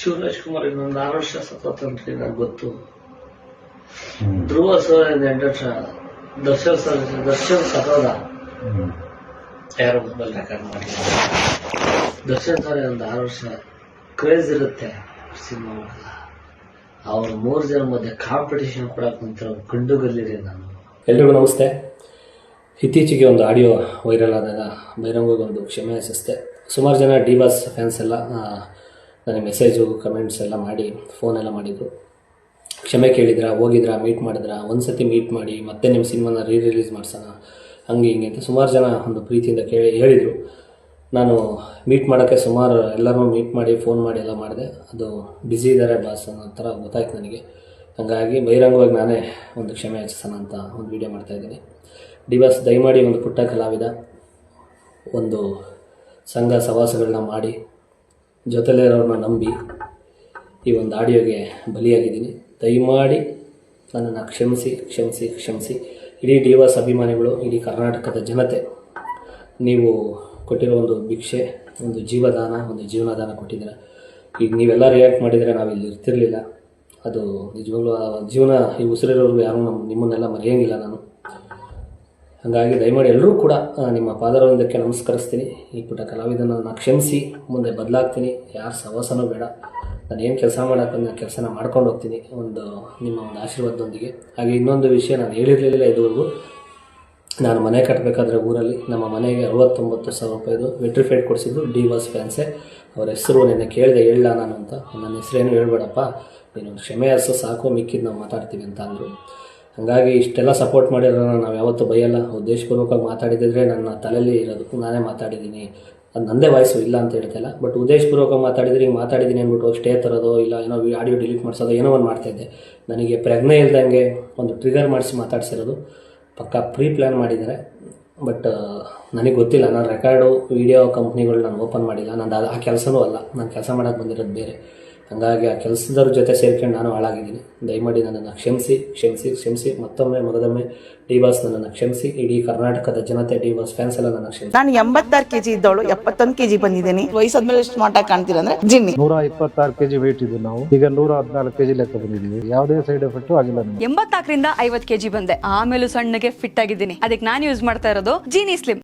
ಶಿವರಾಜ್ ಕುಮಾರ್ ಇನ್ನೊಂದು ಆರು ವರ್ಷ ಸತತಂತ್ರಿ ನಂಗೆ ಗೊತ್ತು. ಧ್ರುವ ಸರ್ ಎಂಟು ದರ್ಶನ್ ಸರ್ ದರ್ಶನ್ ಸತೋದ ಯಾರು ಮೊಬೈಲ್ ರೆಕಾರ್ಡ್ ಮಾಡಿಲ್ಲ ದರ್ಶನ್ ಸರ್ ಒಂದು ಆರು ವರ್ಷ. ಕ್ರೇಜ್ ಇರುತ್ತೆ ಸಿನಿಮಾ ಮಾಡಲ್ಲ ಅವ್ರ ಮೂರು ಜನ ಮಧ್ಯೆ ಕಾಂಪಿಟೇಷನ್ ಕೊಡಕ್ಕೆ ನಿಂತಿರೋ ಕಂಡುಗಲ್ಲಿರಿ ನಾನು. ಎಲ್ರಿಗೂ ನಮಸ್ತೆ. ಇತ್ತೀಚೆಗೆ ಒಂದು ಆಡಿಯೋ ವೈರಲ್ ಆದಾಗ ಬಹಿರಂಗವಾಗಿ ಒಂದು ಕ್ಷಮೆ ಅನಿಸುತ್ತೆ ಸುಮಾರು ಜನ ಡಿ ಬಾಸ್ ಫ್ಯಾನ್ಸ್ ಎಲ್ಲ ನನಗೆ ಮೆಸೇಜು ಕಮೆಂಟ್ಸ್ ಎಲ್ಲ ಮಾಡಿ ಫೋನೆಲ್ಲ ಮಾಡಿದರು. ಕ್ಷಮೆ ಕೇಳಿದ್ರಾ, ಹೋಗಿದ್ರಾ ಮೀಟ್ ಮಾಡಿದ್ರಾ ಒಂದು ಸತಿ ಮೀಟ್ ಮಾಡಿ, ಮತ್ತೆ ನಿಮ್ಮ ಸಿನಿಮಾನ ರೀ ರಿಲೀಸ್ ಮಾಡ್ಸೋಣ, ಹಂಗೆ ಹಿಂಗೆ ಅಂತ ಸುಮಾರು ಜನ ಒಂದು ಪ್ರೀತಿಯಿಂದ ಕೇಳಿ, ಹೇಳಿದರು. ನಾನು ಮೀಟ್ ಮಾಡೋಕ್ಕೆ ಸುಮಾರು ಎಲ್ಲರನ್ನೂ ಮೀಟ್ ಮಾಡಿ ಫೋನ್ ಮಾಡಿ ಎಲ್ಲ ಮಾಡಿದೆ. ಅದು ಬ್ಯುಸಿ ಇದ್ದಾರೆ ಬಾಸ್ ಅನ್ನೋ ಥರ ಗೊತ್ತಾಯ್ತು ನನಗೆ. ಹಾಗಾಗಿ ಬಹಿರಂಗವಾಗಿ ನಾನೇ ಒಂದು ಕ್ಷಮೆ ಹಚ್ಚಿಸೋಣ ಅಂತ ಒಂದು ವಿಡಿಯೋ ಮಾಡ್ತಾಯಿದ್ದೀನಿ ಡಿ ಬಾಸ್ ದಯಮಾಡಿ ಒಂದು ಪುಟ್ಟ ಕಲಾವಿದ, ಒಂದು ಸಂಘ ಸವಾಸಗಳನ್ನ ಮಾಡಿ ಜೊತೆಲಿರೋರನ್ನ ನಂಬಿ ಈ ಒಂದು ಆಡಿಯೋಗೆ ಬಲಿಯಾಗಿದ್ದೀನಿ. ದಯಮಾಡಿ ನನ್ನನ್ನು ಕ್ಷಮಿಸಿ ಕ್ಷಮಿಸಿ ಕ್ಷಮಿಸಿ. ಇಡೀ ಡಿ ವಾಸ್ ಅಭಿಮಾನಿಗಳು, ಇಡೀ ಕರ್ನಾಟಕದ ಜನತೆ, ನೀವು ಕೊಟ್ಟಿರೋ ಒಂದು ಭಿಕ್ಷೆ, ಒಂದು ಜೀವದಾನ, ಒಂದು ಜೀವನದಾನ ಕೊಟ್ಟಿದ್ದೀರ. ಈಗ ನೀವೆಲ್ಲ ರಿಯಾಕ್ಟ್ ಮಾಡಿದರೆ ಇಲ್ಲಿ ಇರ್ತಿರಲಿಲ್ಲ. ಅದು ನಿಜವಾಗ್ಲೂ ಜೀವನ, ಈ ಉಸಿರಿರೋರು ಯಾರು ನಮ್ಮ ನಿಮ್ಮನ್ನೆಲ್ಲ ಮರೆಯೋಂಗಿಲ್ಲ ನಾನು. ಹಾಗಾಗಿ ದಯಮಾಡಿ ಎಲ್ಲರೂ ಕೂಡ ನಿಮ್ಮ ಪಾದರವೃಂದಕ್ಕೆ ನಮಸ್ಕರಿಸ್ತೀನಿ. ಈ ಪುಟ್ಟ ಕಲಾವಿದನ ನಾನು ಕ್ಷಮಿಸಿ, ಮುಂದೆ ಬದಲಾಗ್ತೀನಿ. ಯಾರ ಸವಾಸನೂ ಬೇಡ. ನಾನು ಏನು ಕೆಲಸ ಮಾಡೋಕ್ಕನ್ನ ಕೆಲಸನ ಮಾಡ್ಕೊಂಡು ಹೋಗ್ತೀನಿ, ಒಂದು ನಿಮ್ಮ ಒಂದು ಆಶೀರ್ವಾದದೊಂದಿಗೆ. ಹಾಗೆ ಇನ್ನೊಂದು ವಿಷಯ ನಾನು ಹೇಳಿರಲಿಲ್ಲ ಇದುವರೆಗೂ. ನಾನು ಮನೆ ಕಟ್ಟಬೇಕಾದ್ರೆ ಊರಲ್ಲಿ, ನಮ್ಮ ಮನೆಗೆ ಅರವತ್ತೊಂಬತ್ತು ಸಾವಿರ ರೂಪಾಯಿದು ವೆಟ್ರಿಫೈಡ್ ಕೊಡಿಸಿದ್ದು ಡಿ ವಾಸ್ ಫ್ಯಾನ್ಸೆ. ಅವ್ರ ಹೆಸರು ನಿನ್ನೆ ಕೇಳಿದೆ ಹೇಳ ನಾನು ಅಂತ. ನನ್ನ ಹೆಸರೇನು ಹೇಳ್ಬೇಡಪ್ಪ. ನೀನು ಕ್ಷಮೆ ಹರಿಸು ಸಾಕು, ಮಿಕ್ಕಿದ್ದು ನಾವು ಮಾತಾಡ್ತೀವಿ ಅಂತ ಅಂದರು. ಹಾಗಾಗಿ ಇಷ್ಟೆಲ್ಲ ಸಪೋರ್ಟ್ ಮಾಡಿರೋಣ ನಾವು ಯಾವತ್ತೂ ಬೈಯಲ್ಲ. ಉದ್ದೇಶಪೂರ್ವಕವಾಗಿ ಮಾತಾಡಿದ್ರೆ ನನ್ನ ತಲೆಯಲ್ಲಿ ಇರೋದಕ್ಕೂ ನಾನೇ ಮಾತಾಡಿದ್ದೀನಿ. ಅದು ನನ್ನದೇ ವಾಯ್ಸು ಇಲ್ಲ ಅಂತ ಹೇಳ್ತಿಲ್ಲ ಬಟ್ ಉದ್ದೇಶಪೂರ್ವಕ ಮಾತಾಡಿದ್ರೆ ಈಗ ಮಾತಾಡಿದ್ದೀನಿ ಅಂದ್ಬಿಟ್ಟು ಸ್ಟೇ ತರೋದು ಇಲ್ಲ ಏನೋ ಆಡಿಯೋ ಡಿಲೀಟ್ ಮಾಡಿಸೋದು ಏನೋ ಒಂದು ಮಾಡ್ತಾಯಿದ್ದೆ ನನಗೆ ಪ್ರಜ್ಞೆ ಇಲ್ದಂಗೆ ಒಂದು ಟ್ರಿಗರ್ ಮಾಡಿಸಿ ಮಾತಾಡ್ಸಿರೋದು. ಪಕ್ಕ ಪ್ರೀ ಪ್ಲ್ಯಾನ್ ಮಾಡಿದ್ದಾರೆ. ಬಟ್ ನನಗೆ ಗೊತ್ತಿಲ್ಲ. ನಾನು ರೆಕಾರ್ಡು ವೀಡಿಯೋ ಕಂಪ್ನಿಗಳು ನಾನು ಓಪನ್ ಮಾಡಿಲ್ಲ. ನಾನು ಆ ಕೆಲಸನೂ ಅಲ್ಲ. ನಾನು ಕೆಲಸ ಮಾಡೋಕ್ಕೆ ಬಂದಿರೋದು ಬೇರೆ. ಹಾಗಾಗಿ ಆ ಕೆಲಸದವ್ರ ಜೊತೆ ಸೇರ್ಕೊಂಡು ನಾನು ಹಾಳಾಗಿದ್ದೀನಿ. ದಯಮಾಡಿ ನನ್ನನ್ನು ಕ್ಷಮಿಸಿ ಕ್ಷಮಿಸಿ ಕ್ಷಮಿಸಿ. ಮತ್ತೊಮ್ಮೆ ಮಗದೊಮ್ಮೆ ಡಿ ಬಾಸ್ ನನ್ನನ್ನು ಕ್ಷಮಿಸಿ. ಇಡೀ ಕರ್ನಾಟಕದ ಜನತೆ ಡಿ ಬಾಸ್ ಫ್ಯಾನ್ಸ್ ಎಲ್ಲ ನನ್ನ ಕ್ಷಮಿಸಿ. ನಾನು ಎಂಬತ್ತಾರು ಕೆಜಿ ಇದ್ದವಳು ಎಪ್ಪತ್ತೊಂದು ಕೆಜಿ ಬಂದಿದ್ದೀನಿ. ವಯಸ್ಸಾದ್ಮೇಲೆ ಸ್ಮಾರ್ಟ್ ಆಗಿ ಕಾಣ್ತೀರ ಅಂದ್ರೆ ಜಿನ್ನಿ. ನೂರ ಇಪ್ಪತ್ತಾರು ಕೆಜಿ ವೇಟ್ ಇದ್ದು ನಾವು. ಈಗ ನೂರ ಹದಿನಾಲ್ಕು ಕೆಜಿ ಲೆಕ್ಕ ಬಂದಿದ್ದೀವಿ. ಯಾವುದೇ ಸೈಡ್ ಎಫೆಕ್ಟ್ ಆಗಿಲ್ಲ ಎಂಬತ್ತಾಕರಿಂದ ಐವತ್ ಕೆಜಿ ಬಂದೆ. ಆಮೇಲೆ ಸಣ್ಣಗೆ ಫಿಟ್ ಆಗಿದ್ದೀನಿ. ಅದಕ್ಕೆ ನಾನು ಯೂಸ್ ಮಾಡ್ತಾ ಇರೋದು ಜೀನಿ ಸ್ಲಿಮ್